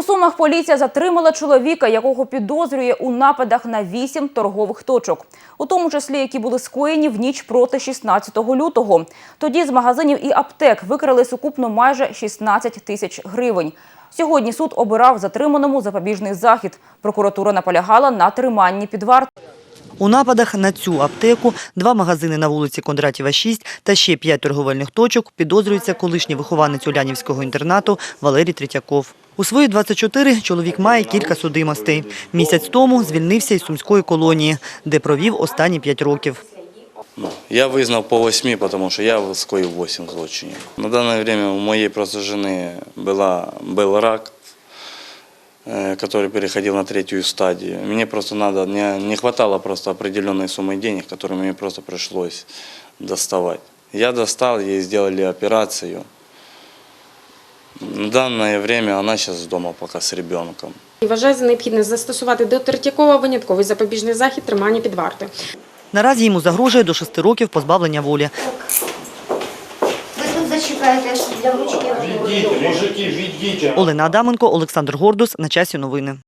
У Сумах поліція затримала чоловіка, якого підозрює у нападах на вісім торгових точок, у тому числі які були скоєні в ніч проти 16 лютого. Тоді з магазинів і аптек викрали сукупно майже 16 тисяч гривень. Сьогодні суд обирав затриманому запобіжний захід. Прокуратура наполягала на триманні під вартою. У нападах на цю аптеку, два магазини на вулиці Кондратєва, 6 та ще п'ять торговельних точок підозрюється колишній вихованець Улянівського інтернату Валерій Третьяков. У свої 24 чоловік має кілька судимостей. Місяць тому звільнився із сумської колонії, де провів останні п'ять років. Я визнав по восьми, тому що я скоїв 8 злочинів. На дане время у моєї просто жени була, был рак, э, который переходил на третью стадию. Мне просто надо, не, не хватало просто определенной суммы денег, которые мне просто пришлось доставать. Я достал, ей сделали операцию. На дане время вона зараз дома поки з ребенком. Вважає за необхідне застосувати до Третьякова винятковий запобіжний захід тримання під варти. Наразі йому загрожує до шести років позбавлення волі. Ви тут зачекаєте, для ручки. Олена Адаменко, Олександр Гордус. На часі новини.